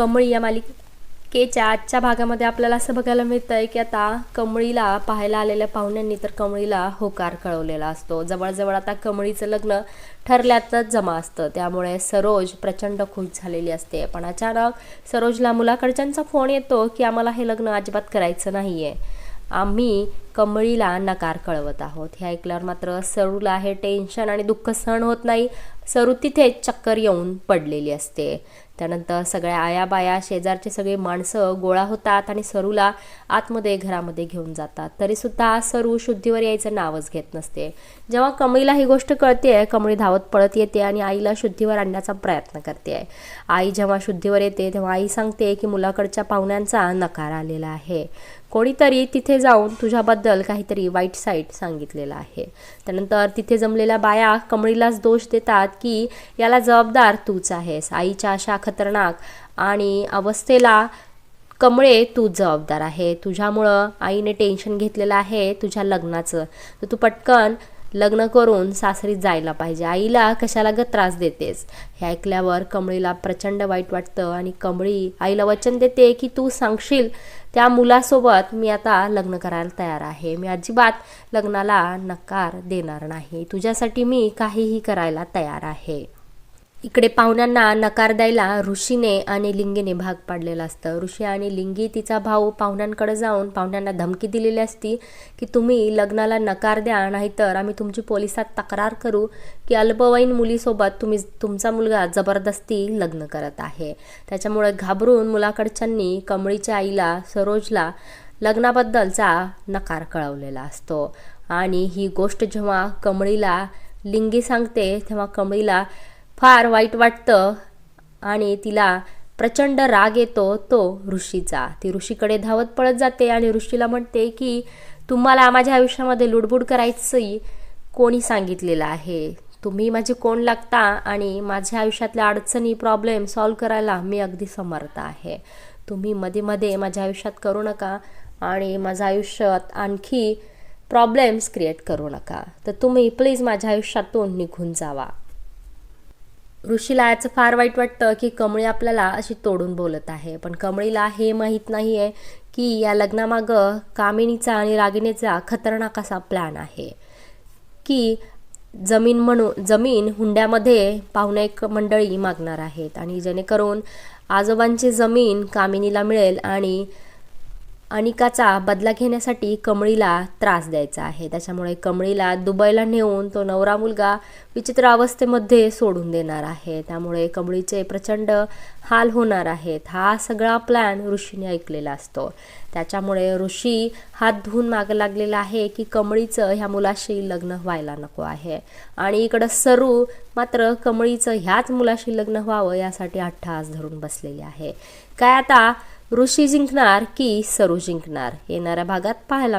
कमळी या मालिकेच्या आजच्या भागामध्ये आपल्याला असं बघायला मिळतं आहे की आता कमळीला पाहायला आलेल्या पाहुण्यांनी तर कमळीला होकार कळवलेला असतो. जवळजवळ आता कमळीचं लग्न ठरल्यातच जमा असतं. त्यामुळे सरोज प्रचंड खुश झालेली असते. पण अचानक सरोजला मुलाकडच्यांचा फोन येतो की आम्हाला हे लग्न अजिबात करायचं नाही आहे आम्ही कमळीला नकार कळवत आहोत. हे ऐकल्यावर मात्र सरूला हे टेन्शन आणि दुःख सहन होत नाही. सरू तिथेच चक्कर येऊन पडलेली असते. त्यानंतर सगळ्या आया बाया शेजारचे सगळे माणसं गोळा होतात आणि सरूला आतमध्ये घरामध्ये घेऊन जातात. तरीसुद्धा सरू शुद्धीवर यायचं नावच घेत नसते. जेव्हा कमळीला ही गोष्ट कळते कमळी धावत पळत येते आणि आईला शुद्धीवर आणण्याचा प्रयत्न करते. आहे आई जेव्हा शुद्धीवर येते तेव्हा आई सांगते की मुलाकडच्या पाहुण्यांचा नकार आलेला आहे. कोणीतरी तिथे जाऊन तुझ्याबद्दल काहीतरी वाईट साईट सांगितलेलं आहे. त्यानंतर तिथे जमलेल्या बाया कमळीलाच दोष देतात की याला जबाबदार तूच आहेस. आईच्या अशा खतरनाक आणि अवस्थेला कमळे तू जबाबदार आहे. तुझ्यामुळं आईने टेन्शन घेतलेलं आहे तुझ्या लग्नाचं. तर तू पटकन लग्न करून सासरी जायला पाहिजे. आईला कशाला ग त्रास देतेस? हे ऐकल्यावर कमळीला प्रचंड वाईट वाटतं आणि कमळी आईला वचन देते की तू सांगशील त्या मुलासोबत मी आता लग्न करायला तयार आहे. मी अजिबात लग्नाला नकार देणार नाही. तुझ्यासाठी मी काहीही करायला तयार आहे. इकडे पाहुण्यांना नकार द्यायला ऋषीने आणि लिंगीने भाग पाडलेला असतं. ऋषी आणि लिंगी तिचा भाऊ पाहुण्यांकडे जाऊन पाहुण्यांना धमकी दिलेली असती की तुम्ही लग्नाला नकार द्या नाहीतर आम्ही तुमची पोलिसात तक्रार करू की अल्पवयीन मुलीसोबत तुम्ही तुमचा मुलगा जबरदस्ती लग्न करत आहे. त्याच्यामुळे घाबरून मुलाकडच्यांनी कमळीच्या आईला सरोजला लग्नाबद्दलचा नकार कळवलेला असतो. आणि ही गोष्ट जेव्हा कमळीला लिंगी सांगते तेव्हा कमळीला फार वाईट वाटतं आणि तिला प्रचंड राग येतो तो ऋषीचा. ती ऋषीकडे धावत पळत जाते आणि ऋषीला म्हणते की तुम्हाला माझ्या आयुष्यामध्ये लुडबुड करायची कोणी सांगितलेलं आहे. तुम्ही माझी कोण लागता आणि माझ्या आयुष्यातल्या अडचणी प्रॉब्लेम सॉल्व करायला मी अगदी समर्थ आहे. तुम्ही मध्ये मध्ये माझ्या आयुष्यात करू नका आणि माझ्या आयुष्यात आणखी प्रॉब्लेम्स क्रिएट करू नका. तर तुम्ही प्लीज माझ्या आयुष्यातून निघून जावा. ऋषीला याचं फार वाईट वाटतं की कमळी आपल्याला अशी तोडून बोलत आहे. पण कमळीला हे माहीत नाही आहे की या लग्नामागं कामिनीचा आणि रागिणीचा खतरनाक असा प्लॅन आहे. की जमीन म्हणून जमीन हुंड्यामध्ये पाहुणे एक मंडळी मागणार आहेत आणि जेणेकरून आजोबांची जमीन कामिनीला मिळेल आणि अनिकाचा बदला घेण्यासाठी कमळीला त्रास द्यायचा आहे. त्याच्यामुळे कमळीला दुबईला नेऊन तो नवरा मुलगा विचित्र अवस्थेमध्ये सोडून देणार आहे. त्यामुळे कमळीचे प्रचंड हाल होणार आहेत. हा सगळा प्लॅन ऋषीने ऐकलेला असतो. त्याच्यामुळे ऋषी हात धुवून मागं लागलेला आहे की कमळीचं ह्या मुलाशी लग्न व्हायला नको आहे. आणि इकडं सरू मात्र कमळीचं ह्याच मुलाशी लग्न व्हावं यासाठी अठ्ठास धरून बसलेली आहे. काय आता ऋषी जिंकणार की सरू जिंकणार? येणाऱ्या भागात पाहायला मिळेल